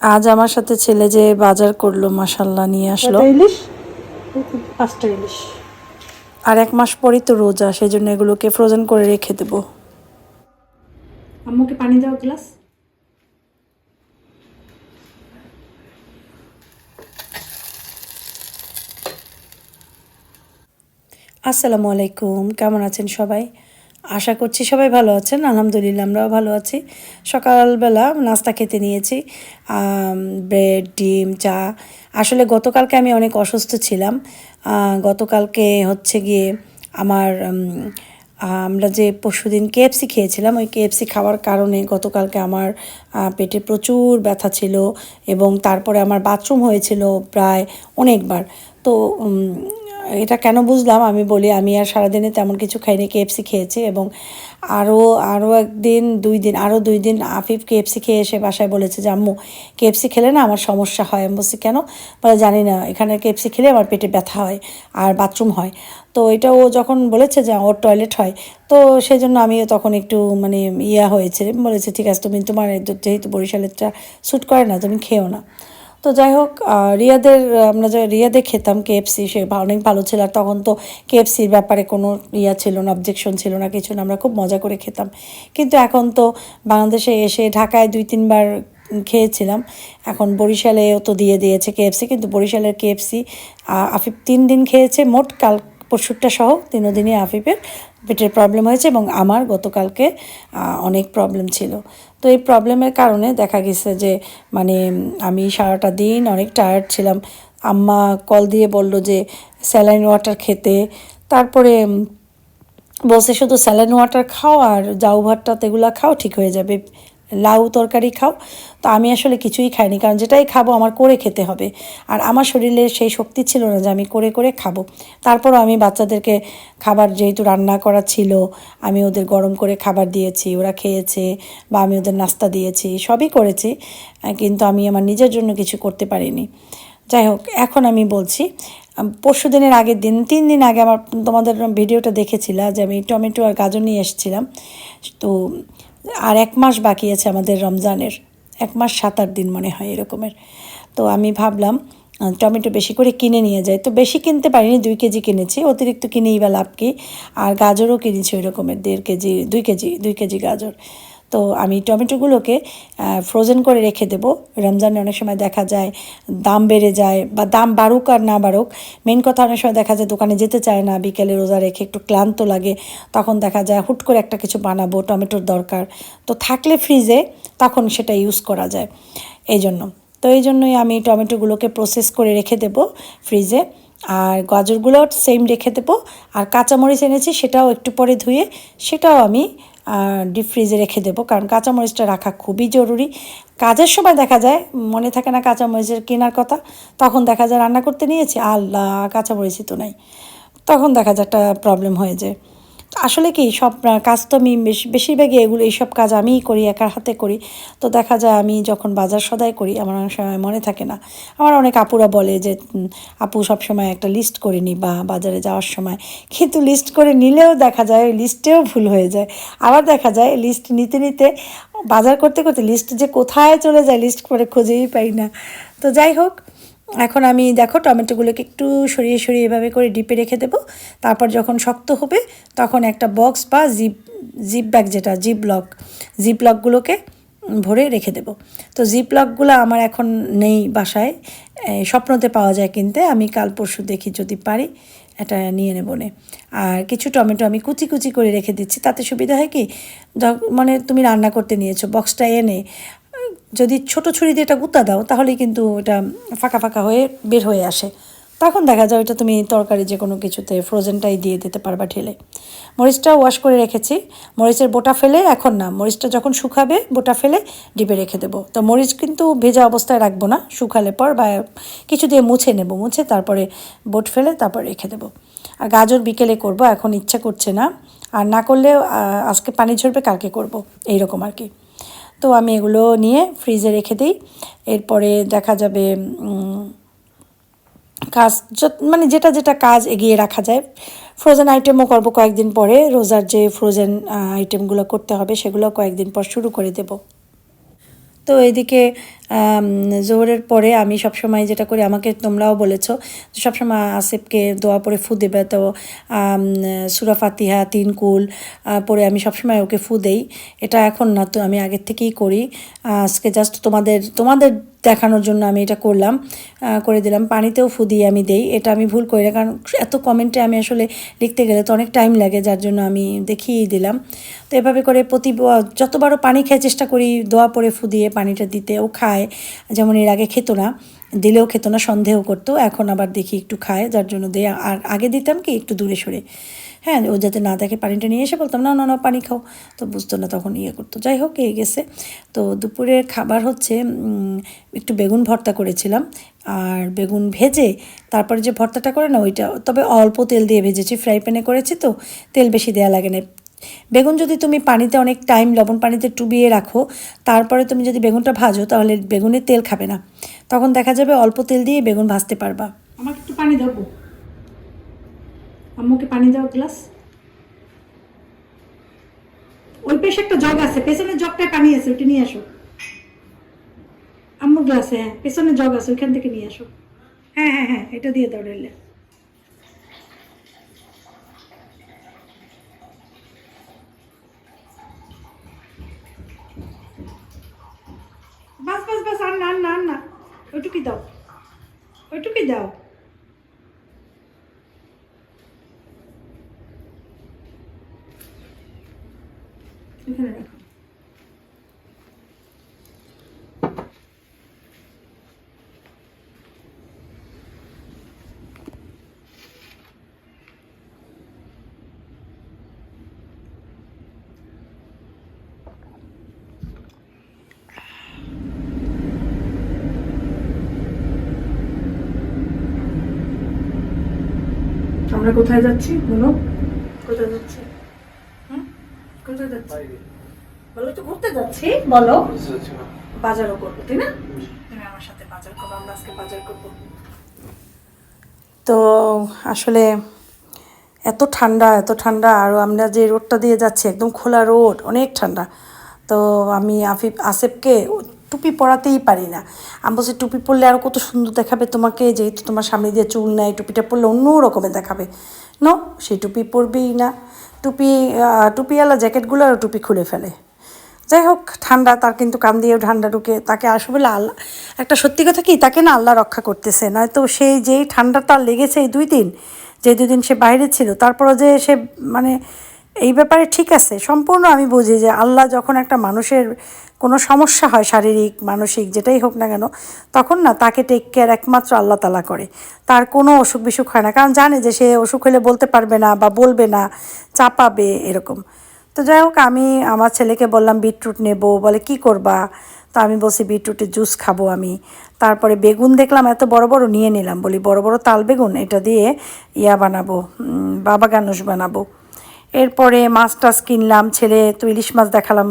আজ আমার সাথে ছেলে যে বাজার করল মাসাল্লাহ নিয়ে আসলো। ইলিশ? পাঁচটা ইলিশ। আর এক মাস পরই তো রোজা সেই জন্য এগুলোকে ফ্রোজেন করে রেখে দেবো। আম্মুকে পানি দাও গ্লাস। আসসালামু আলাইকুম কেমন আছেন সবাই? আশা করছি সবাই ভালো আছেন, আলহামদুলিল্লাহ আমরাও ভালো আছি। সকালবেলা নাস্তা খেতে নিয়েছি ব্রেড, ডিম, চা। আসলে গতকালকে আমি অনেক অসুস্থ ছিলাম। গতকালকে হচ্ছে গিয়ে আমার আমরা যে পরশুদিন কেএফসি খেয়েছিলাম, ওই কেএফসি খাওয়ার কারণে গতকালকে আমার পেটে প্রচুর ব্যথা ছিল এবং তারপরে আমার বাথরুম হয়েছিল প্রায় অনেকবার। তো এটা কেন বুঝলাম? আমি বলি, আমি আর সারাদিনে তেমন কিছু খাইনি কেএফসি খেয়েছি এবং আরও আরও একদিন, দুই দিন আরও দুই দিন আফিফ কেএফসি খেয়ে এসে বাসায় বলেছে যে, আম্মু কেএফসি খেলে না আমার সমস্যা হয়? আমি বলছি, কেন? বলে, জানি না, এখানে কেএফসি খেলে আমার পেটে ব্যথা হয় আর বাথরুম হয়। তো এটা ও যখন বলেছে যে, ওর টয়লেট হয়, তো সেই জন্য আমিও তখন একটু মানে ইয়া হয়েছে, বলেছে, ঠিক আছে, তুমি তোমার যেহেতু বরিশালেরটা স্যুট করে না, তুমি খেও না। তো যাই হোক রিয়াদের, আমরা যে রিয়াদে খেতাম কেএফসি সে অনেক ভালো ছিল। আর তখন তো কেএফসির ব্যাপারে কোনো ইয়া ছিল না অবজেকশন ছিল না, কিছু না। আমরা খুব মজা করে খেতাম। কিন্তু এখন তো বাংলাদেশে এসে ঢাকায় দুই, তিনবার খেয়েছিলাম। এখন বরিশালেও তো দিয়ে দিয়েছে কেএফসি কিন্তু বরিশালের কেএফসি আফিফ তিন দিন খেয়েছে। মোট কাল পরশুরটা সহ তিনও দিনই আফিফের পেটের প্রবলেম হয়েছে এবং আমার গতকালকে অনেক প্রবলেম ছিল। তো এই প্রবলেমের কারণে দেখা গেছে যে মানে আমি সারাটা দিন অনেক টায়ার্ড ছিলাম। আম্মা কল দিয়ে বলল যে স্যালাইন ওয়াটার খেতে। তারপরে বলছে শুধু স্যালাইন ওয়াটার খাও আর জাউ ভাতটা এগুলো খাও, ঠিক হয়ে যাবে। লাউ তরকারি খাও। তো আমি আসলে কিছুই খাইনি, কারণ যেটাই খাব আমার করে খেতে হবে। আর আমার শরীরে সেই শক্তি ছিল না যে আমি করে করে খাব। তারপরও আমি বাচ্চাদেরকে খাবার যেহেতু রান্না করা ছিল, আমি ওদের গরম করে খাবার দিয়েছি, ওরা খেয়েছে বা আমি ওদের নাস্তা দিয়েছি, সবই করেছি কিন্তু আমি আমার নিজের জন্য কিছু করতে পারিনি। যাই হোক, এখন আমি বলছি পরশু দিনের আগের দিন, তিন দিন আগে আমার তোমাদের ভিডিওটা দেখেছিলাম যে আমি টমেটো আর গাজর নিয়ে এসেছিলাম। তো আর এক মাস বাকি আছে আমাদের রমজানের। এক মাস সাত আট দিন মনে হয় এরকমের। তো আমি ভাবলাম টমেটো বেশি করে কিনে নিয়ে যায় তো বেশি কিনতে পারিনি, দুই কেজি কিনেছি। অতিরিক্ত কিনেই বা লাভ কি? আর গাজরও কিনেছি ওই রকমের দেড় কেজি, দুই কেজি দুই কেজি গাজর। তো আমি টমেটোগুলোকে ফ্রোজেন করে রেখে দেব। রমজানে অনেক সময় দেখা যায় দাম বেড়ে যায় বা দাম বাড়ুক আর না বাড়ুক। মেন কথা অনেক সময় দেখা যায় দোকানে যেতে চায় না, বিকেলে রোজা রেখে একটু ক্লান্ত লাগে, তখন দেখা যায় হুট করে একটা কিছু বানাবো, টমেটোর দরকার। তো থাকলে ফ্রিজে তখন সেটা ইউজ করা যায়। এই জন্য। তো এই জন্যই আমি টমেটোগুলোকে প্রসেস করে রেখে দেব ফ্রিজে আর গাজরগুলো সেম রেখে দেবো। আর কাঁচামরিচ এনেছি, সেটাও একটু পরে ধুয়ে, সেটাও আমি ডিপ ফ্রিজে রেখে দেবো। কারণ কাঁচামরিচটা রাখা খুবই জরুরি। কাজের সময় দেখা যায়, মনে থাকে না কাঁচামরিচের কেনার কথা, তখন দেখা যায় রান্না করতে নিয়েছি, আল্লাহ, কাঁচামরিচই তো নাই। তখন দেখা যায় একটা প্রবলেম হয়ে যায়। আসলে কি, সব কাজ তো আমি বেশি, বেশিরভাগই এগুলো, এইসব কাজ আমিই করি, একার হাতে করি। তো দেখা যায় আমি যখন বাজার সদাই করি, আমার অনেক সময় মনে থাকে না। আমার অনেক আপুরা বলে যে আপু সব সময় একটা লিস্ট করে নি বা বাজারে যাওয়ার সময়। কিন্তু লিস্ট করে নিলেও দেখা যায়, ওই লিস্টেও ভুল হয়ে যায়। আবার দেখা যায় লিস্ট নিতে নিতে, বাজার করতে করতে লিস্ট যে কোথায় চলে যায় লিস্ট করে খুঁজেই পাই না। তো যাই হোক এখন আমি, দেখো, টমেটোগুলোকে একটু সরিয়ে সরিয়ে এভাবে করে ডিপে রেখে দেবো। তারপর যখন শক্ত হবে, তখন একটা বক্স বা জিপ জিপ ব্যাগ যেটা, জিপ লক, জিপ লকগুলোকে ভরে রেখে দেবো। তো জিপ লকগুলো আমার এখন নেই বাসায়। স্বপ্নতে পাওয়া যায় কিনতে। আমি কাল পরশু দেখি যদি পারি, এটা নিয়ে নেব নে। আর কিছু টমেটো আমি কুচি কুচি করে রেখে দিচ্ছি। তাতে সুবিধা হয় কি মানে তুমি রান্না করতে নিয়েছো, বক্সটা এনে। যদি ছোট ছুরি দিয়ে এটা গুঁতা দাও তাহলে কিন্তু এটা ফাঁকা ফাঁকা হয়ে বের হয়ে আসে। তখন দেখা যায় ওটা তুমি তরকারি যে কোনো কিছুতে ফ্রোজেনটাই দিয়ে দিতে পারবা ঠেলে মরিচটা ওয়াশ করে রেখেছি। মরিচের বোটা ফেলে, এখন না, মরিচটা যখন শুকাবে, বোটা ফেলে ডিপে রেখে দেবো। তো মরিচ কিন্তু ভেজা অবস্থায় রাখব না, শুকালে পর বা কিছু দিয়ে মুছে নেব, মুছে তারপরে বোট ফেলে তারপর রেখে দেবো। আর গাজর বিকেলে করব, এখন ইচ্ছা করছে না। আর না করলে আজকে পানি ঝরবে, কালকে করব। এইরকম আর কি। তো আমি এগুলো নিয়ে ফ্রিজে রেখে দিই। এরপরে দেখা যাবে কাজ মানে যেটা যেটা কাজ এগিয়ে রাখা যায়। ফ্রোজেন আইটেমও করব কয়েকদিন পরে। রোজার যে ফ্রোজেন আইটেমগুলো করতে হবে, সেগুলো কয়েকদিন পর শুরু করে দেব। তো এদিকে জোহরের পরে আমি সবসময় যেটা করি, আমাকে তোমরাও বলেছ, সবসময় আসিফকে দোয়া পরে ফু দেবে। তো সুরা ফাতিহা, তিন কুল পরে আমি সবসময় ওকে ফু দেই। এটা এখন না, তো আমি আগের থেকেই করি। আজকে জাস্ট তোমাদের তোমাদের দেখানোর জন্য আমি এটা করলাম করে দিলাম। পানিতেও ফু দিয়ে আমি দেই। এটা আমি ভুল করি না, কারণ এত কমেন্টে আমি আসলে লিখতে গেলে তো অনেক টাইম লাগে, যার জন্য আমি দেখিয়েই দিলাম। তো এভাবে করে প্রতি যতবারও পানি খেয়ে চেষ্টা করি, দোয়া পরে ফু দিয়ে পানিটা দিতে ও খায়। যেমন এর আগে খেত না, দিলেও খেত না, সন্দেহ করতো, এখন আবার দেখি একটু খায়, যার জন্য দিয়ে আর আগে দিতাম কি একটু দূরে সরে। হ্যাঁ ও যাতে না দেখে পানিটা নিয়ে এসে বলতাম, না না না, পানি খাও। তো বুঝতো না, তখন ইয়ে করতো। যাই হোক এ গেছে। তো দুপুরের খাবার হচ্ছে একটু বেগুন ভর্তা করেছিলাম। আর বেগুন ভেজে তারপরে যে ভর্তাটা করে না, ওইটা, তবে অল্প তেল দিয়ে ভেজেছি, ফ্রাই প্যানে করেছি তো, তেল বেশি দেওয়া লাগে না। বেগুন যদি তুমি পানিতে অনেক টাইম লবণ পানিতে ডুবিয়ে রাখো, তারপরে তুমি যদি বেগুনটা ভাজো, তাহলে বেগুনের তেল খাবে না। তখন দেখা যাবে অল্প তেল দিয়ে বেগুন ভাজতে পারবা। আমাকে একটু পানি দাও আম্মুকে পানি দাও গ্লাস ওই পেশে একটা জগ আছে, পেছনের জগটায় পানি আছে, ওইটা নিয়ে আসো। আম্মুর গ্লাসে হ্যাঁ পেছনের জগ আছে, ওইখান থেকে নিয়ে আসো। হ্যাঁ হ্যাঁ হ্যাঁ এটা দিয়ে দাও রেলে বাস বাস বাস আর না আর না আর না ওইটুকুই দাও ওইটুকুই দাও। এখানে রাখো। আমরা কোথায় যাচ্ছি? বলো। কোথায় যাচ্ছি? কোথায় যাচ্ছি? বলো তো ঘুরতে যাচ্ছি বলো। বাজারও করব তাই না? তুমি আমার সাথে বাজার করব আমরা আজকে বাজার করব। তো আসলে এত ঠান্ডা এত ঠান্ডা আর আমরা যে রোডটা দিয়ে যাচ্ছি একদম খোলা রোড অনেক ঠান্ডা। তো আমি আফিফ আসেফকে টুপি পরাতেই পারি না। আমি বলছি, টুপি পরলে আরও কত সুন্দর দেখাবে তোমাকে, যেহেতু তোমার সামনে দিয়ে চুল নেয়, টুপিটা পরলে অন্য রকমের দেখাবে। নো, সে টুপি পরবেই না। টুপি টুপিওয়ালা জ্যাকেটগুলো আরও টুপি খুলে ফেলে। যাই হোক, ঠান্ডা, তার কিন্তু কান দিয়েও ঠান্ডা ঢুকে, তাকে আসলে আল্লাহ একটা সত্যি কথা কি, তাকে না আল্লাহ রক্ষা করতেছে। নয়তো সেই যেই ঠান্ডা তার লেগেছে এই দুই দিন, যে দুদিন সে বাইরে ছিল, তারপরও যে সে মানে এই ব্যাপারে ঠিক আছে, সম্পূর্ণ আমি বুঝি যে আল্লাহ যখন একটা মানুষের কোনো সমস্যা হয়, শারীরিক, মানসিক, যেটাই হোক না কেন, তখন না তাকে টেক কেয়ার একমাত্র আল্লাহ তালা করে। তার কোনো অসুখ বিসুখ হয় না, কারণ জানে যে সে অসুখ হলে বলতে পারবে না বা বলবে না, চাপাবে এরকম। তো যাই হোক, আমি আমার ছেলেকে বললাম, বিটরুট নেব। বলে, কি করবা? তো আমি বলছি, বিটরুটের জুস খাব আমি। তারপরে বেগুন দেখলাম, এত বড় বড় নিয়ে নিলাম, বলি, বড় বড় তাল বেগুন, এটা দিয়ে ইয়া বানাবো বাবা গানুষ বানাবো। এরপরে মাছ টাছ কিনলাম, ছেলে তো ইলিশ মাছ দেখালাম।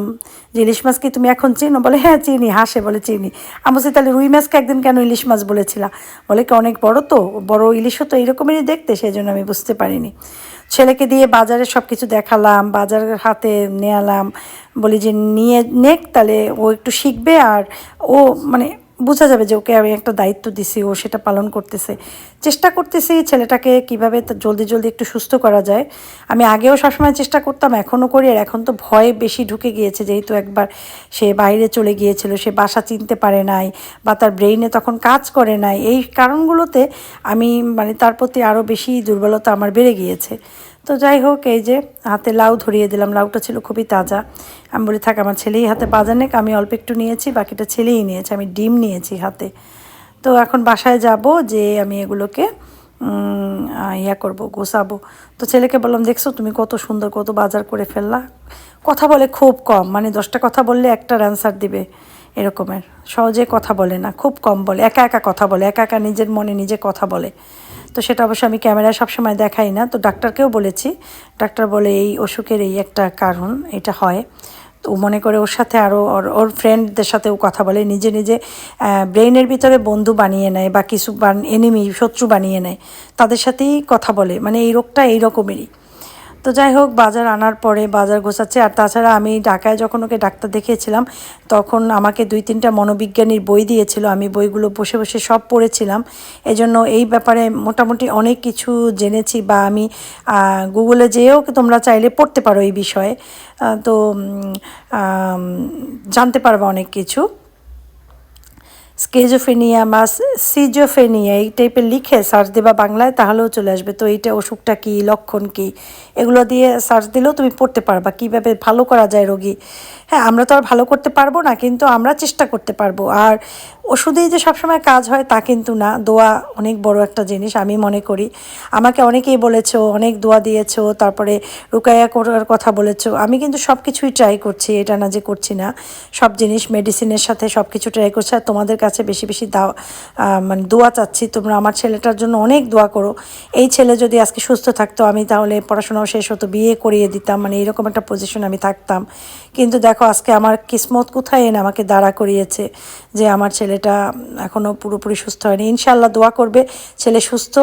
যে ইলিশ মাছ কি তুমি এখন চিনো? বলে হ্যাঁ চিনি, হাসে বলে চিনি। আমি তাহলে রুই মাছকে একদিন কেন ইলিশ মাছ বলেছিলাম বলে, কি অনেক বড় তো, বড় ইলিশও তো এরকমেরই দেখতে সেই জন্য আমি বুঝতে পারিনি। ছেলেকে দিয়ে বাজারে সব কিছু দেখালাম বাজারের হাতে নেয়ালাম। বলি যে, নিয়ে নেক, তাহলে ও একটু শিখবে আর ও মানে বোঝা যাবে যে ওকে আমি একটা দায়িত্ব দিছি, ও সেটা পালন করতেছে। চেষ্টা করতেছি ছেলেটাকে কীভাবে জলদি জলদি একটু সুস্থ করা যায়। আমি আগেও সবসময় চেষ্টা করতাম এখনও করি আর এখন তো ভয় বেশি ঢুকে গিয়েছে, যেহেতু একবার সে বাইরে চলে গিয়েছিল, সে বাসা চিনতে পারে নাই বা তার ব্রেইনে তখন কাজ করে নাই। এই কারণগুলোতে আমি মানে তার প্রতি আরও বেশি দুর্বলতা আমার বেড়ে গিয়েছে। তো যাই হোক, এই যে হাতে লাউ ধরিয়ে দিলাম। লাউটা ছিল খুবই তাজা। আমি বলি, থাক, আমার ছেলেই হাতে বাজার নেক, আমি অল্প একটু নিয়েছি, বাকিটা ছেলেই নিয়েছে। আমি ডিম নিয়েছি হাতে। তো এখন বাসায় যাব যে আমি এগুলোকে ইয়া করব, গোছাবো। তো ছেলেকে বললাম, দেখছ, তুমি কত সুন্দর, কত বাজার করে ফেললা। কথা বলে খুব কম মানে দশটা কথা বললে একটার অ্যান্সার দিবে এরকমের। সহজে কথা বলে না, খুব কম বলে, একা একা কথা বলে, একা একা নিজের মনে নিজে কথা বলে। তো সেটা অবশ্য আমি ক্যামেরায় সবসময় দেখাই না। তো ডাক্তারকেও বলেছি। ডাক্তার বলে এই অসুখের এই একটা কারণ, এটা হয়। তো মনে করে ওর সাথে আরও ওর ওর ফ্রেন্ডদের সাথেও কথা বলে, নিজে নিজে ব্রেইনের ভিতরে বন্ধু বানিয়ে নেয় বা কিছু এনিমি শত্রু বানিয়ে নেয়। তাদের সাথেই কথা বলে। মানে এই রোগটা এই রকমেরই তো যাই হোক, বাজার আনার পরে বাজার গোছাচ্ছে। আর তাছাড়া আমি ঢাকায় যখন ওকে ডাক্তার দেখিয়েছিলাম, তখন আমাকে দুই তিনটা মনোবিজ্ঞানীর বই দিয়েছিল। আমি বইগুলো বসে বসে সব পড়েছিলাম। এজন্য এই ব্যাপারে মোটামুটি অনেক কিছু জেনেছি বা আমি গুগলে যেয়েও তোমরা চাইলে পড়তে পারো এই বিষয়ে। তো জানতে পারবে অনেক কিছু। স্কেজোফেনিয়া বা সিজোফেনিয়া এই টাইপের লিখে সার্চ দেবা বাংলায়, তাহলেও চলে আসবে। তো এইটা অসুখটা কী, লক্ষণ কী? এগুলো দিয়ে সার্চ দিলেও তুমি পড়তে পারবা, কীভাবে ভালো করা যায় রোগী। হ্যাঁ আমরা তো আর ভালো করতে পারব না, কিন্তু আমরা চেষ্টা করতে পারব। আর ওষুধেই যে সবসময় কাজ হয় তা কিন্তু না। দোয়া অনেক বড় একটা জিনিস, আমি মনে করি। আমাকে অনেকেই বলেছ, অনেক দোয়া দিয়েছ, তারপরে রুকাইয়া করার কথা বলেছ। আমি কিন্তু সব কিছুই ট্রাই করছি, এটা না যে করছি না। সব জিনিস মেডিসিনের সাথে সব কিছু ট্রাই করছি, আর তোমাদের কাছে বেশি বেশি দাও মানে দোয়া চাচ্ছি। তোমরা আমার ছেলেটার জন্য অনেক দোয়া করো। এই ছেলে যদি আজকে সুস্থ থাকতো, আমি তাহলে পড়াশোনাও শেষ হতো, বিয়ে করিয়ে দিতাম মানে এরকম একটা পজিশন আমি থাকতাম। কিন্তু দেখো, আজকে আমার কিসমত কোথায় এনে আমাকে দাঁড়া করিয়েছে যে আমার ছেলেটা এখনও পুরোপুরি সুস্থ হয়নি। ইনশাল্লাহ দোয়া করবে, ছেলে সুস্থ।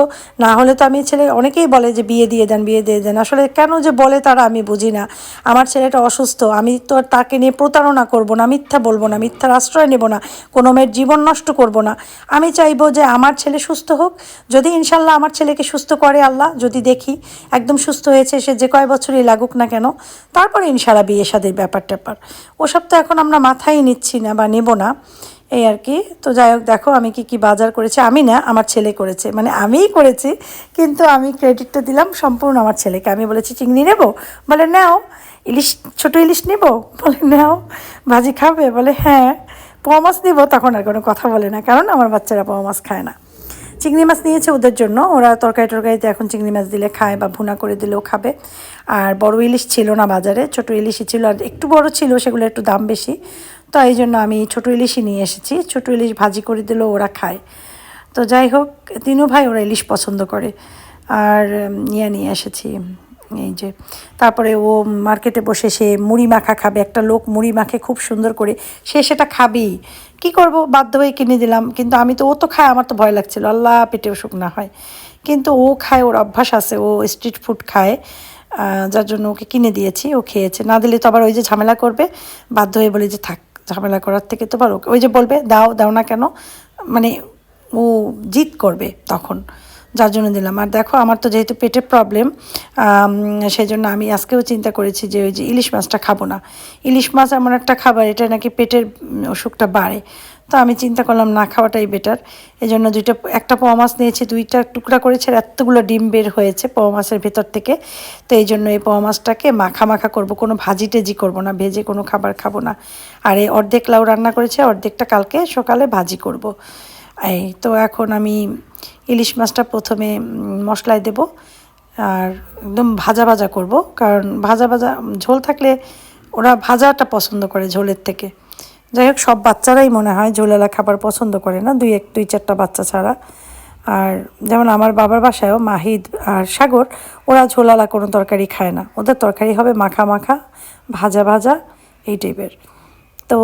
না হলে তো আমি ছেলে, অনেকেই বলে যে বিয়ে দিয়ে দেন, বিয়ে দিয়ে দেন। আসলে কেন যে বলে তারা আমি বুঝি না। আমার ছেলেটা অসুস্থ, আমি তো তাকে নিয়ে প্রতারণা করব না, মিথ্যা বলব না, মিথ্যার আশ্রয় নেব না। কোনো মেয়ের জীবন নষ্ট করব না। আমি চাইব যে আমার ছেলে সুস্থ হোক। যদি ইনশাল্লাহ আমার ছেলেকে সুস্থ করে আল্লাহ, যদি দেখি একদম সুস্থ হয়েছে, সে যে কয় বছরই লাগুক না কেন, তারপরে ইনশাল্লাহ বিয়ে সাদের ব্যাপার ট্যাপার ওসব তো এখন আমরা মাথায় নিচ্ছি না বা নেব না। এই আর কি। তো যাই হোক, দেখো আমি কি কি বাজার করেছি। আমি না, আমার ছেলে করেছে। মানে আমিই করেছি, কিন্তু আমি ক্রেডিটটা দিলাম সম্পূর্ণ আমার ছেলেকে। আমি বলেছি, চিংড়ি নেব? বলে, নাও। ইলিশ, ছোটো ইলিশ নেব? বলে, নাও। ভাজি খাবে? বলে হ্যাঁ। পোয়া মাছ নেব তখন আর কোনো কথা বলে না, কারণ আমার বাচ্চারা পোয়া মাছ খায় না। চিংড়ি মাছ নিয়েছে ওদের জন্য, ওরা তরকারি টরকারিতে এখন চিংড়ি মাছ দিলে খায় বা ভুনা করে দিলেও খাবে। আর বড় ইলিশ ছিল না বাজারে, ছোট ইলিশই ছিল, আর একটু বড় ছিল, সেগুলো একটু দাম বেশি। তো এই জন্য আমি ছোট ইলিশই নিয়ে এসেছি, ছোট ইলিশ ভাজি করে দিলেও ওরা খায়। তো যাই হোক তিনও ভাই ওরা ইলিশ পছন্দ করে। আর ইয়ে নিয়ে এসেছি। এই যে, তারপরে ও মার্কেটে বসে সে মুড়ি মাখা খাবে, একটা লোক মুড়ি মাখে খুব সুন্দর করে, সে সেটা খাবেই। কি করব? বাধ্য হয়ে কিনে দিলাম, কিন্তু আমি তো, ও তো খায়, আমার তো ভয় লাগছিল। আল্লাহ, পেটে অসুখ না হয়। কিন্তু ও খায়, ওর অভ্যাস আছে, ও স্ট্রিট ফুড খায় যার জন্য ওকে কিনে দিয়েছি, ও খেয়েছে। না দিলে তো আবার ওই যে ঝামেলা করবে, বাধ্য হয়ে বলে যে, থাক, ঝামেলা করার থেকে তো পারো ওই যে বলবে, দাও দাও না কেন? মানে ও জিত করবে তখন। যার জন্য দিলাম। আর দেখো, আমার তো যেহেতু পেটের প্রবলেম সেই জন্য আমি আজকেও চিন্তা করেছি যে ওই যে ইলিশ মাছটা খাব না। ইলিশ মাছ এমন একটা খাবার, এটা নাকি পেটের অসুখটা বাড়ে। তো আমি চিন্তা করলাম না, খাওয়াটাই বেটার এই জন্য দুইটা, একটা পোয়া মাছ নিয়েছি, দুইটা টুকরা করেছে, আর এতগুলো ডিম বের হয়েছে পোয়া মাছের ভেতর থেকে। তো এই জন্য এই পোয়া মাছটাকে মাখা মাখা করব, কোনো ভাজি টেজি করব না, ভেজে কোনো খাবার খাব না। আর এই অর্ধেক লাউ রান্না করেছে অর্ধেকটা কালকে সকালে ভাজি করব। তো এখন আমি ইলিশ মাছটা প্রথমে মশলায় দেব আর একদম ভাজা ভাজা করব। কারণ ভাজা ভাজা, ঝোল থাকলে ওরা ভাজাটা পছন্দ করে ঝোলের থেকে। যাই হোক, সব বাচ্চারাই মনে হয় ঝোলালা খাবার পছন্দ করে না, দুই এক, দুই চারটা বাচ্চা ছাড়া। আর যেমন আমার বাবার বাসায়ও মাহিদ আর সাগর, ওরা ঝোলালা কোনো তরকারি খায় না। ওদের তরকারি হবে মাখা মাখা, ভাজা ভাজা, এই টাইপের তো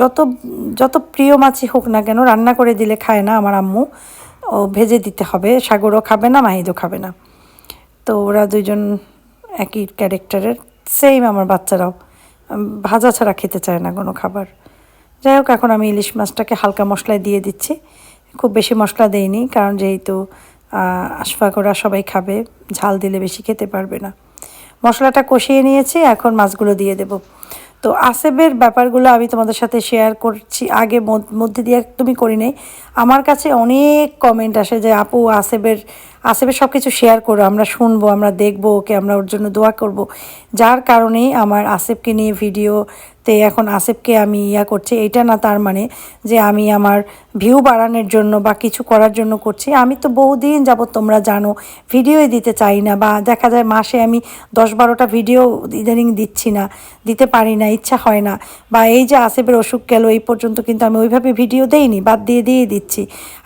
যত যত প্রিয় মাছই হোক না কেন, রান্না করে দিলে খায় না আমার আম্মু। ও ভেজে দিতে হবে, সাগরও খাবে না, মাহিদও খাবে না। তো ওরা দুইজন একই ক্যারেক্টারের সেম আমার বাচ্চারাও। ভাজা ছাড়া খেতে চায় না কোনো খাবার। যাই হোক, এখন আমি ইলিশ মাছটাকে হালকা মশলায় দিয়ে দিচ্ছি। খুব বেশি মশলা দেইনি, কারণ যেহেতু আশফাক ওরা সবাই খাবে, ঝাল দিলে বেশি খেতে পারবে না। মশলাটা কষিয়ে নিয়েছি, এখন মাছগুলো দিয়ে দেব। তো আসেবের ব্যাপারগুলো আমি তোমাদের সাথে শেয়ার করছি। আগে মধ্যে দিয়ে একদমই করি নাই আমার কাছে অনেক কমেন্ট আসে যে, আপু, আসেবের আসেবের সব কিছু শেয়ার করো, আমরা শুনব, আমরা দেখব ওকে, আমরা ওর জন্য দোয়া করব। যার কারণেই আমার আসেবকে নিয়ে ভিডিওতে এখন আসেবকে আমি ইয়া করছি। এটা না তার মানে যে, আমি আমার ভিউ বাড়ানোর জন্য বা কিছু করার জন্য করছি। আমি তো বহুদিন যাবত তোমরা জানো, ভিডিওই দিতে চাই না বা দেখা যায় মাসে আমি দশ বারোটা ভিডিও ইদানিং দিচ্ছি না, দিতে পারি না, ইচ্ছা হয় না। বা এই যে আসেবের অসুখ গেল, এই পর্যন্ত কিন্তু আমি ওইভাবে ভিডিও দেইনি, বাদ দিয়ে দিয়ে দিচ্ছি।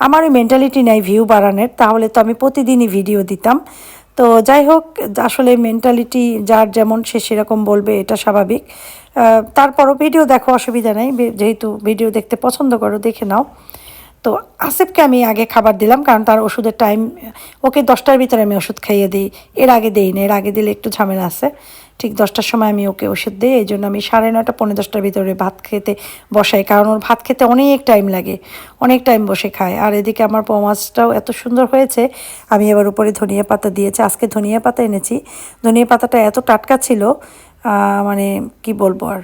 আমার ওই মেন্টালিটি নাই ভিউ বাড়ানোর, তাহলে তো আমি প্রতিদিনই ভিডিও দিতাম। তো যাই হোক, আসলে মেন্টালিটি যার যেমন সে সেরকম বলবে, এটা স্বাভাবিক। তারপরও ভিডিও দেখো, অসুবিধা নেই। যেহেতু ভিডিও দেখতে পছন্দ করো, দেখে নাও। তো আসিফকে আমি আগে খাবার দিলাম, কারণ তার ওষুধের টাইম ওকে দশটার ভিতরে আমি ওষুধ খাইয়ে দিই। এর আগে দিই না, এর আগে দিলে একটু ঝামেলা আছে। ঠিক দশটার সময় আমি ওকে ওষুধ দিই, এই জন্য আমি সাড়ে নয়টা পনেরো দশটার ভিতরে ভাত খেতে বসাই। কারণ ওর ভাত খেতে অনেক টাইম লাগে, অনেক টাইম বসে খায়। আর এদিকে আমার পোয়া মাছটাও এত সুন্দর হয়েছে, আমি এবার উপরে ধনিয়া পাতা দিয়েছি। আজকে ধনিয়া পাতা এনেছি। ধনিয়া পাতাটা এত টাটকা ছিল মানে কি বলব আর?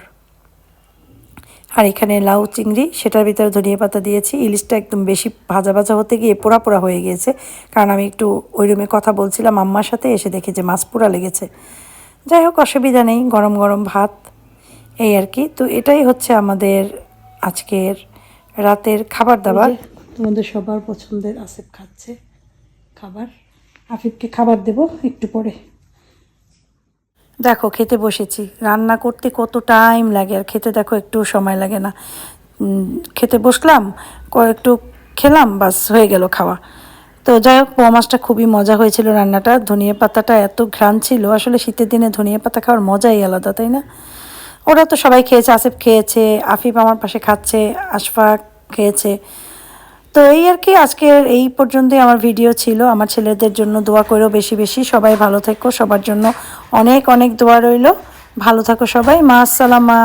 আর এখানে লাউ চিংড়ি, সেটার ভিতরে ধনিয়া পাতা দিয়েছি। ইলিশটা একদম বেশি ভাজা ভাজা হতে গিয়ে পোড়া পোড়া হয়ে গিয়েছে। কারণ আমি একটু ওই রুমে কথা বলছিলাম আম্মার সাথে, এসে দেখি যে মাছ পোড়া লেগেছে। যাই হোক অসুবিধা নেই গরম গরম ভাত এই আর কি। তো এটাই হচ্ছে আমাদের আজকের রাতের খাবার দাবার। তোমাদের সবার পছন্দের আসিফ খাচ্ছে খাবার। আফিফকে খাবার দেব একটু পরে। দেখো খেতে বসেছি। রান্না করতে কত টাইম লাগে আর খেতে দেখো একটু সময় লাগে না। খেতে বসলাম একটু খেলাম বাস হয়ে গেল খাওয়া। তো যাই হোক পোয়া মাছটা খুবই মজা হয়েছিল রান্নাটা। ধনিয়া পাতাটা এত ঘ্রাণ ছিল, আসলে শীতের দিনে ধনিয়া পাতা খাওয়ার মজাই আলাদা, তাই না? ওরা তো সবাই খেয়েছে, আসিফ খেয়েছে, আফিফ আমার পাশে খাচ্ছে, আশফাক খেয়েছে। তো এই আর কি, আজকের এই পর্যন্তই আমার ভিডিও ছিল। আমার ছেলেদের জন্য দোয়া করো বেশি বেশি। সবাই ভালো থেকো, সবার জন্য অনেক অনেক দোয়া রইল। ভালো থাকো সবাই। মা, আসসালামা।